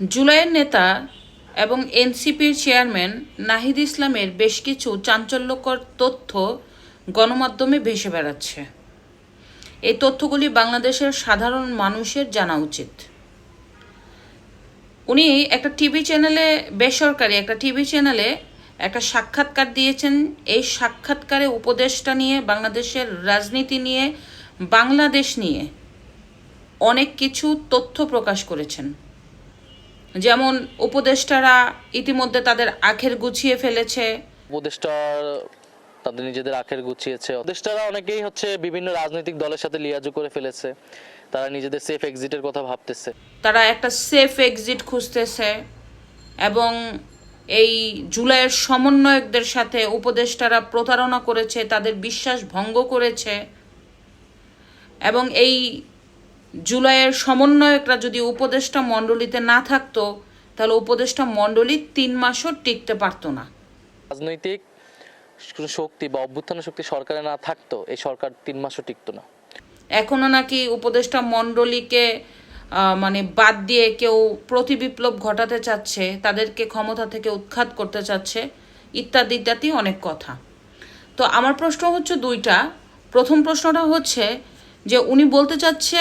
জুলাইয়ের নেতা এবং এনসিপির চেয়ারম্যান নাহিদ ইসলামের বেশ কিছু চাঞ্চল্যকর তথ্য গণমাধ্যমে ভেসে বেড়াচ্ছে। এই তথ্যগুলি বাংলাদেশের সাধারণ মানুষের জানা উচিত। উনি একটা টিভি চ্যানেলে, বেসরকারি একটা টিভি চ্যানেলে একটা সাক্ষাৎকার দিয়েছেন। এই সাক্ষাৎকারে উপদেশটা নিয়ে, বাংলাদেশের রাজনীতি নিয়ে, বাংলাদেশ নিয়ে অনেক কিছু তথ্য প্রকাশ করেছেন। যেমন উপদেষ্টারা ইতিমধ্যে তাদের আখের গুছিয়ে ফেলেছে। উপদেষ্টা তাদের নিজেদের আখের গুছিয়েছে। উপদেষ্টারা অনেকেই হচ্ছে বিভিন্ন রাজনৈতিক দলের সাথে লিয়াজু করে ফেলেছে। তারা নিজেদের সেফ এক্সিটের কথা ভাবতেছে। তারা একটা সেফ এক্সিট খুঁজতেছে এবং এই জুলাইয়ের সমন্বয়কদের সাথে উপদেষ্টারা প্রতারণা করেছে তাদের বিশ্বাস ভঙ্গ করেছে এবং এই জুলাইয়ের সমন্বয়করা যদি উপদেষ্টা মণ্ডলীতে না থাকতো তাহলে উপদেষ্টা মণ্ডলী তিন মাসও টিকতে পারতো না। রাজনৈতিক কোনো শক্তি বা অভ্যুত্থান শক্তি সরকারে না থাকতো এই সরকার তিন মাসও টিকতো না। এখনও নাকি উপদেষ্টা মণ্ডলীকে মানে বাদ দিয়ে কেউ প্রতিবিপ্লব ঘটাতে চাচ্ছে তাদেরকে ক্ষমতা থেকে উৎখাত করতে চাচ্ছে ইত্যাদি ইত্যাদি অনেক কথা। তো আমার প্রশ্ন হচ্ছে দুইটা। প্রথম প্রশ্নটা হচ্ছে যে উনি বলতে চাচ্ছে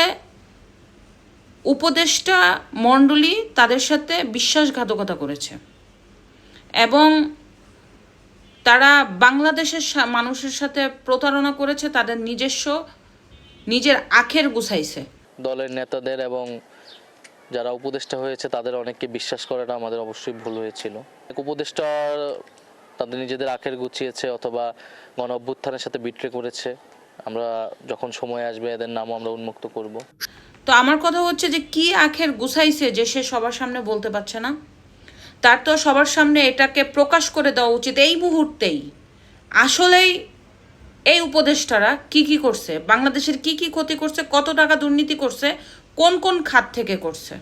উপদেষ্টা মণ্ডলী তাদের সাথে বিশ্বাসঘাতকতা করেছে। এবং তারা বাংলাদেশের মানুষের সাথে প্রতারণা করেছে, তাদের নিজস্ব, নিজের আখের গুছাইছে। দলের নেতাদের এবং যারা উপদেষ্টা হয়েছে, তাদের অনেককে বিশ্বাস করাটা আমাদের অবশ্যই ভুল হয়েছিল। উপদেষ্টা তাদের নিজেদের আখের গুছিয়েছে অথবা গণ অভ্যুত্থানের সাথে বিট্রে করেছে। আমরা যখন সময় আসবে, এদের নামও আমরা উন্মুক্ত করব। তো আমার কথা হচ্ছে যে কি আখের গুছাইছে যে সে সবার সামনে বলতে পারছে না? তার তো সবার সামনে এটাকে প্রকাশ করে দেওয়া উচিত এই মুহূর্তেই। আসলেই এই উপদেষ্টারা কি কি করছে? বাংলাদেশের কি কি ক্ষতি করছে? কত টাকা দুর্নীতি করছে? কোন কোন খাত থেকে করছে?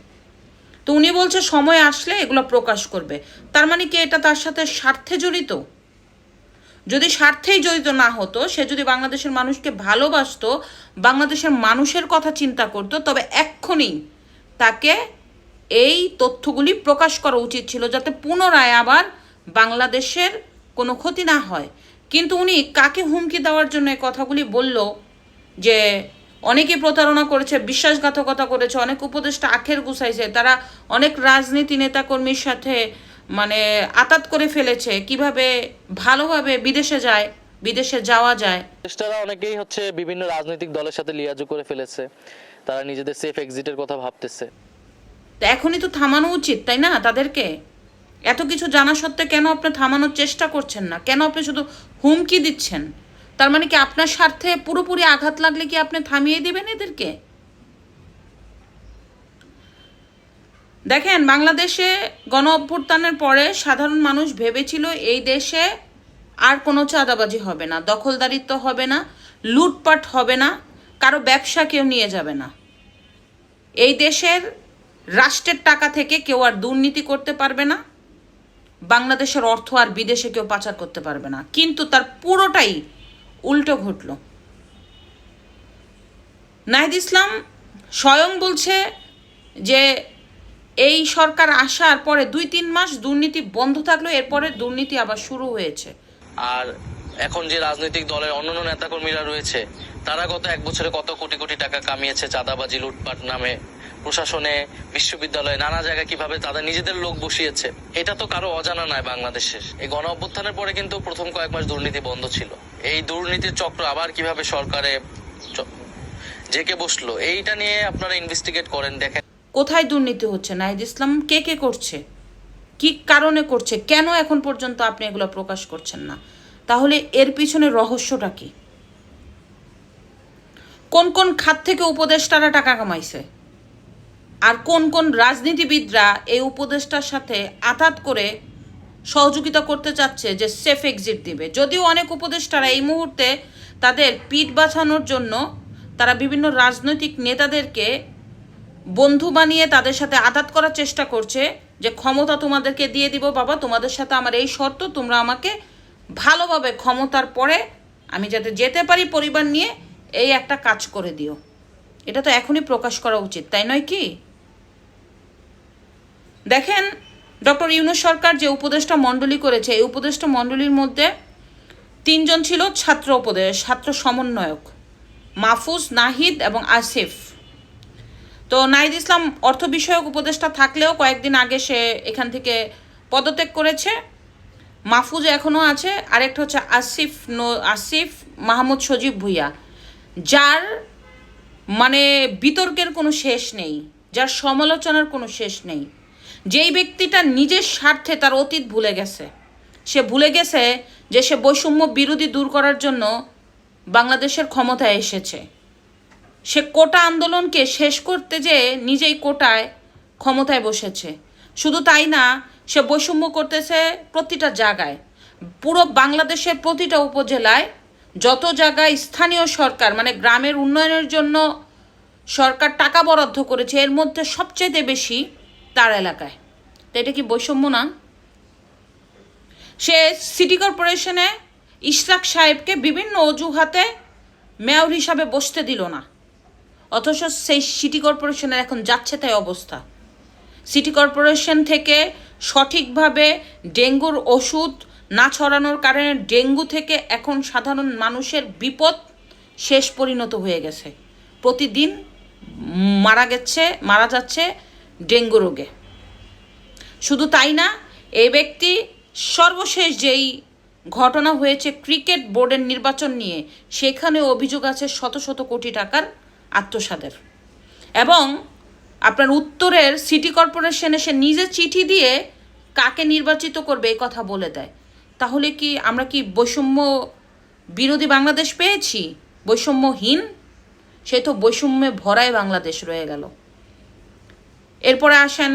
তো উনি বলছে, সময় আসলে এগুলো প্রকাশ করবে। তার মানে কি এটা তার সাথে স্বার্থে জড়িত? যদি স্বার্থেই জড়িত না হতো, সে যদি বাংলাদেশের মানুষকে ভালোবাসতো, বাংলাদেশের মানুষের কথা চিন্তা করতো, তবে এক্ষুনি তাকে এই তথ্যগুলি প্রকাশ করা উচিত ছিল যাতে পুনরায় আবার বাংলাদেশের কোনো ক্ষতি না হয়। কিন্তু উনি কাকে হুমকি দেওয়ার জন্য এই কথাগুলি বলল যে অনেকে প্রতারণা করেছে, বিশ্বাসঘাতকতা করেছে, অনেক উপদেষ্টা আখের গুছাইছে, তারা অনেক রাজনীতি নেতাকর্মীর সাথে মানে আতাত করে ফেলেছে কীভাবে ভালোভাবে বিদেশে যায় বিদেশে যাওয়া যায়। উপদেষ্টারা অনেকেই হচ্ছে বিভিন্ন রাজনৈতিক দলের সাথে লিয়াজু করে ফেলেছে। তারা নিজেদের সেফ এক্সিটের কথা ভাবতেছে। তো এখনই তো থামানো উচিত তাই না তাদেরকে? এত কিছু জানা সত্ত্বে কেন আপনি থামানোর চেষ্টা করছেন না? কেন আপনি শুধু হুমকি দিচ্ছেন? তার মানে কি আপনার স্বার্থে পুরোপুরি আঘাত লাগলে কি আপনি থামিয়ে দিবেন এদেরকে? দেখেন, বাংলাদেশে গণ অভ্যুত্থানের পরে সাধারণ মানুষ ভেবেছিল এই দেশে আর কোনো চাঁদাবাজি হবে না, দখলদারিত্ব হবে না, লুটপাট হবে না, কারও ব্যবসা কেউ নিয়ে যাবে না। এই দেশের রাষ্ট্রের টাকা থেকে কেউ আর দুর্নীতি করতে পারবে না, বাংলাদেশের অর্থ আর বিদেশে কেউ পাচার করতে পারবে না। কিন্তু তার পুরোটাই উল্টো ঘটল। নাহিদ ইসলাম স্বয়ং বলছে যে এই সরকার আসার পরে দুই তিন মাস দুর্নীতি বন্ধ থাকল, এরপরে দুর্নীতি আবার শুরু হয়েছে। আর এখন যে রাজনৈতিক দলের অন্যান্য নেতাকর্মীরা রয়েছে, তারা গত এক বছরে কত কোটি কোটি টাকা কামিয়েছে চাঁদাবাজি, লুটপাট নামে। প্রশাসনে, বিশ্ববিদ্যালয়ে নানা জায়গায় কীভাবে তাদের নিজেদের লোক বসিয়েছে, এটা তো কারও অজানা নয় বাংলাদেশের। এই গণ অভ্যুত্থানের পরে কিন্তু প্রথম কয়েক মাস দুর্নীতি বন্ধ ছিল। এই দুর্নীতির চক্র আবার কীভাবে সরকারে জেকে বসল, এইটা নিয়ে আপনারা ইনভেস্টিগেট করেন, দেখেন কোথায় দুর্নীতি হচ্ছে? নাহিদ ইসলাম, কে কে করছে? কি কারণে করছে? কেন এখন পর্যন্ত আপনি এগুলো প্রকাশ করছেন না? তাহলে এর পিছনে রহস্যটা কি? কোন কোন খাত থেকে উপদেষ্টারা টাকা কামাইছে? আর কোন কোন রাজনীতিবিদরা এই উপদেষ্টার সাথে আঘাত করে সহযোগিতা করতে চাচ্ছে যে সেফ এক্সিট দিবে? যদিও অনেক উপদেষ্টারা এই মুহূর্তে তাদের পিঠ বাঁচানোর জন্য তারা বিভিন্ন রাজনৈতিক নেতাদেরকে বন্ধু বানিয়ে তাদের সাথে আঘাত করার চেষ্টা করছে যে ক্ষমতা তোমাদেরকে দিয়ে দিব, বাবা, তোমাদের সাথে আমার এই শর্ত, তোমরা আমাকে ভালোভাবে ক্ষমতার পরে আমি যাতে যেতে পারি পরিবার নিয়ে, এই একটা কাজ করে দিও। এটা তো এখনই প্রকাশ করা উচিত, তাই নয় কি? দেখেন, ডক্টর ইউনুস সরকার যে উপদেষ্টা মণ্ডলী করেছে, এই উপদেষ্টা মণ্ডলীর মধ্যে তিনজন ছিল ছাত্র উপদেশ, ছাত্র সমন্বয়ক, মাহফুজ, নাহিদ এবং আসিফ। তো নাহিদ ইসলাম অর্থ বিষয়ক উপদেষ্টা থাকলেও কয়েকদিন আগে সে এখান থেকে পদত্যাগ করেছে। মাহফুজ এখনও আছে। আরেকটা হচ্ছে আসিফ নো, আসিফ মাহমুদ সজীব ভুইয়া, যার মানে বিতর্কের কোনো শেষ নেই, যার সমালোচনার কোনো শেষ নেই। যেই ব্যক্তিটা নিজের স্বার্থে তার অতীত ভুলে গেছে, সে ভুলে গেছে যে সে বৈষম্য বিরোধী দূর করার জন্য বাংলাদেশের ক্ষমতায় এসেছে। সে কোটা আন্দোলনকে শেষ করতে যে নিজেই কোটায়, ক্ষমতায় বসেছে। শুধু তাই না, সে বৈষম্য করতেছে প্রতিটা জায়গায়। পুরো বাংলাদেশের প্রতিটা উপজেলায় যত জায়গায় স্থানীয় সরকার মানে গ্রামের উন্নয়নের জন্য সরকার টাকা বরাদ্দ করেছে, এর মধ্যে সবচেয়ে বেশি তার এলাকায়। তো এটা কি বৈষম্য না? সে সিটি কর্পোরেশনে ইশরাক সাহেবকে বিভিন্ন অজুহাতে মেয়র হিসাবে বসতে দিল না। অথচ সেই সিটি কর্পোরেশনের এখন যাচ্ছে তাই অবস্থা। সিটি কর্পোরেশন থেকে সঠিকভাবে ডেঙ্গুর ওষুধ না ছড়ানোর কারণে ডেঙ্গু থেকে এখন সাধারণ মানুষের বিপদ শেষ পরিণত হয়ে গেছে। প্রতিদিন মারা গেছে, মারা যাচ্ছে ডেঙ্গু রোগে। শুধু তাই না এই ব্যক্তি সর্বশেষ যেই ঘটনা হয়েছে ক্রিকেট বোর্ডের নির্বাচন নিয়ে, সেখানে অভিযোগ আছে শত শত কোটি টাকার আত্মসাদের। এবং আপনার উত্তরের সিটি কর্পোরেশনে সে নিজে চিঠি দিয়ে কাকে নির্বাচিত করবে এই কথা বলে দেয়। তাহলে কি আমরা কি বৈষম্য বিরোধী বাংলাদেশ পেয়েছি? বৈষম্যহীন? সে তো বৈষম্যে ভরায় বাংলাদেশ রয়ে গেল। এরপরে আসেন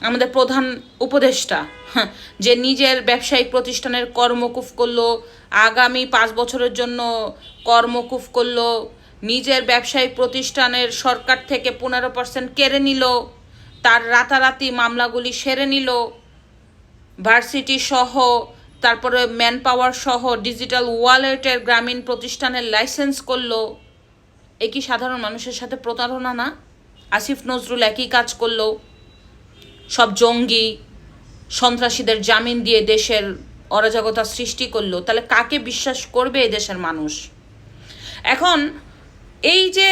আমাদের প্রধান উপদেষ্টা হ্যাঁ, যে নিজের ব্যবসায়িক প্রতিষ্ঠানের কর্মকুফ করল আগামী পাঁচ বছরের জন্য কর্মকুফ করল নিজের ব্যবসায়িক প্রতিষ্ঠানের সরকার থেকে পনেরো পার্সেন্ট কেড়ে নিল, তার রাতারাতি মামলাগুলি সেরে নিল, ভার্সিটি সহ, তারপরে ম্যান পাওয়ার সহ ডিজিটাল ওয়ালেটের গ্রামীণ প্রতিষ্ঠানের লাইসেন্স করল। এ কি সাধারণ মানুষের সাথে প্রতারণা না? আসিফ নজরুল একই কাজ করল। সব জঙ্গি, সন্ত্রাসীদের জামিন দিয়ে দেশের অরাজকতা সৃষ্টি করল। তাহলে কাকে বিশ্বাস করবে এই দেশের মানুষ? এখন এই যে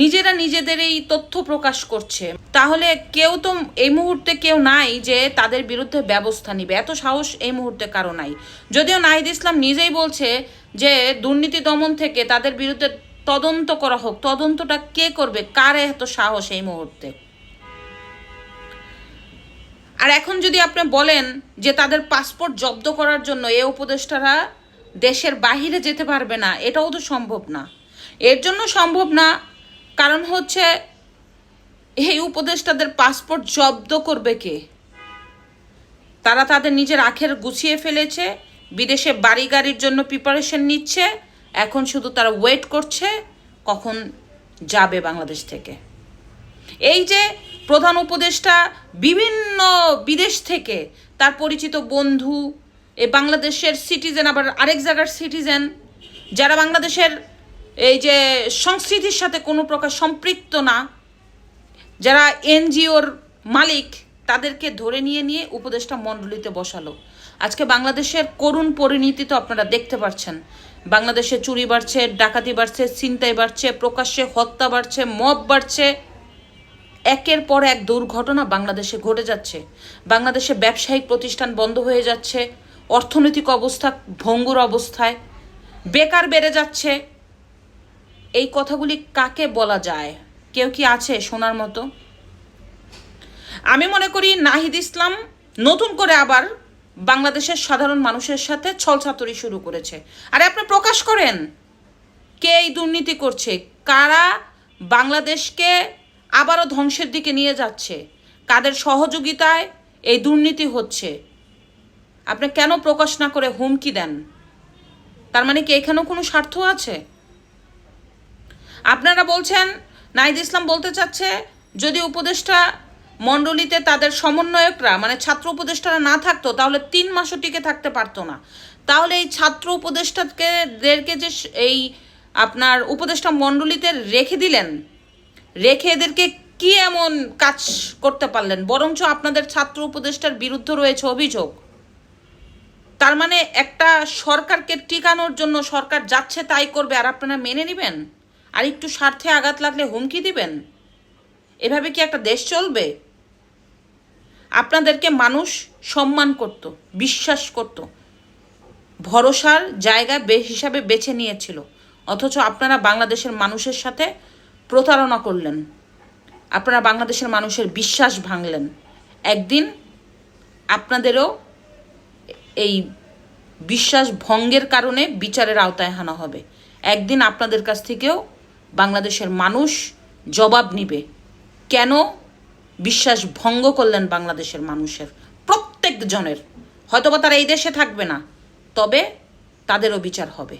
নিজেরা নিজেদের এই তথ্য প্রকাশ করছে, তাহলে কেউ তো এই মুহূর্তে কেউ নাই যে তাদের বিরুদ্ধে ব্যবস্থা নিবে। এত সাহস এই মুহূর্তে কারও নাই। যদিও নাহিদ ইসলাম নিজেই বলছে যে দুর্নীতি দমন থেকে তাদের বিরুদ্ধে তদন্ত করা হোক। তদন্তটা কে করবে? কার এত সাহস এই মুহূর্তে? আর এখন যদি আপনি বলেন যে তাদের পাসপোর্ট জব্দ করার জন্য এ উপদেষ্টারা দেশের বাহিরে যেতে পারবে না, এটাও তো সম্ভব না। এর জন্য সম্ভব না। কারণ হচ্ছে, এই উপদেষ্টাদের পাসপোর্ট জব্দ করবে কে? তারা তাদের নিজের আখের গুছিয়ে ফেলেছে, বিদেশে বাড়ি গাড়ির জন্য প্রিপারেশন নিচ্ছে, এখন শুধু তারা ওয়েট করছে, কখন যাবে বাংলাদেশ থেকে। এই যে প্রধান উপদেষ্টা বিভিন্ন বিদেশ থেকে, তার পরিচিত বন্ধু, এ বাংলাদেশের সিটিজেন আবার আরেক জায়গার সিটিজেন যারা বাংলাদেশের এই যে সংস্কৃতির সাথে কোনো প্রকার সম্পৃক্ত না, যারা এনজিওর মালিক, তাদেরকে ধরে নিয়ে নিয়ে উপদেষ্টা মণ্ডলীতে বসালো। আজকে বাংলাদেশের করুণ পরিণতি তো আপনারা দেখতে পাচ্ছেন। বাংলাদেশে চুরি বাড়ছে, ডাকাতি বাড়ছে, ছিনতাই বাড়ছে, প্রকাশ্যে হত্যা বাড়ছে, মব বাড়ছে। একের পর এক দুর্ঘটনা বাংলাদেশে ঘটে যাচ্ছে। বাংলাদেশে ব্যবসায়িক প্রতিষ্ঠান বন্ধ হয়ে যাচ্ছে। অর্থনৈতিক অবস্থা ভঙ্গুর অবস্থায়। বেকার বেড়ে যাচ্ছে। এই কথাগুলি কাকে বলা যায়? কেউ কি আছে শোনার মতো? আমি মনে করি নাহিদ ইসলাম নতুন করে আবার বাংলাদেশের সাধারণ মানুষের সাথে ছলছাতুরি শুরু করেছে। আরে আপনি প্রকাশ করেন, কে এই দুর্নীতি করছে? কারা বাংলাদেশকে আবারও ধ্বংসের দিকে নিয়ে যাচ্ছে? কাদের সহযোগিতায় এই দুর্নীতি হচ্ছে? আপনি কেন প্রকাশ না করে হুমকি দেন? তার মানে কি এখানেও কোনো স্বার্থ আছে? আপনারা বলছেন, নাহিদ ইসলাম বলতে চাচ্ছে, যদি উপদেষ্টা মণ্ডলীতে তাদের সমন্বয়করা মানে ছাত্র উপদেষ্টারা না থাকতো, তাহলে তিন মাসও টিকে থাকতে পারতো না। তাহলে এই ছাত্র উপদেষ্টাকে দেরকে যে এই আপনার উপদেষ্টা মণ্ডলীতে রেখে দিলেন, রেখে এদেরকে কি এমন কাজ করতে পারলেন? বরঞ্চ আপনাদের ছাত্র উপদেষ্টার বিরুদ্ধে রয়েছে অভিযোগ। তার মানে একটা সরকারকে টিকানোর জন্য সরকার যাচ্ছে, তাই করবে, আর আপনারা মেনে নেবেন? আর একটু স্বার্থে আঘাত লাগলে হুমকি দিবেন? এভাবে কি একটা দেশ চলবে? আপনাদেরকে মানুষ সম্মান করত, বিশ্বাস করত। ভরসার জায়গা হিসাবে বেছে নিয়েছিল। অথচ আপনারা বাংলাদেশের মানুষের সাথে প্রতারণা করলেন। আপনারা বাংলাদেশের মানুষের বিশ্বাস ভাঙলেন। একদিন আপনাদেরও এই বিশ্বাস ভঙ্গের কারণে বিচারের আওতায় আনা হবে। একদিন আপনাদের কাছ থেকেও বাংলাদেশের মানুষ জবাব নিবে। কেন? বিশ্বাস ভঙ্গ করলেন বাংলাদেশের মানুষের প্রত্যেকজনের। হয়তোবা তারা এই দেশে থাকবে না, তবে তাদেরও বিচার হবে।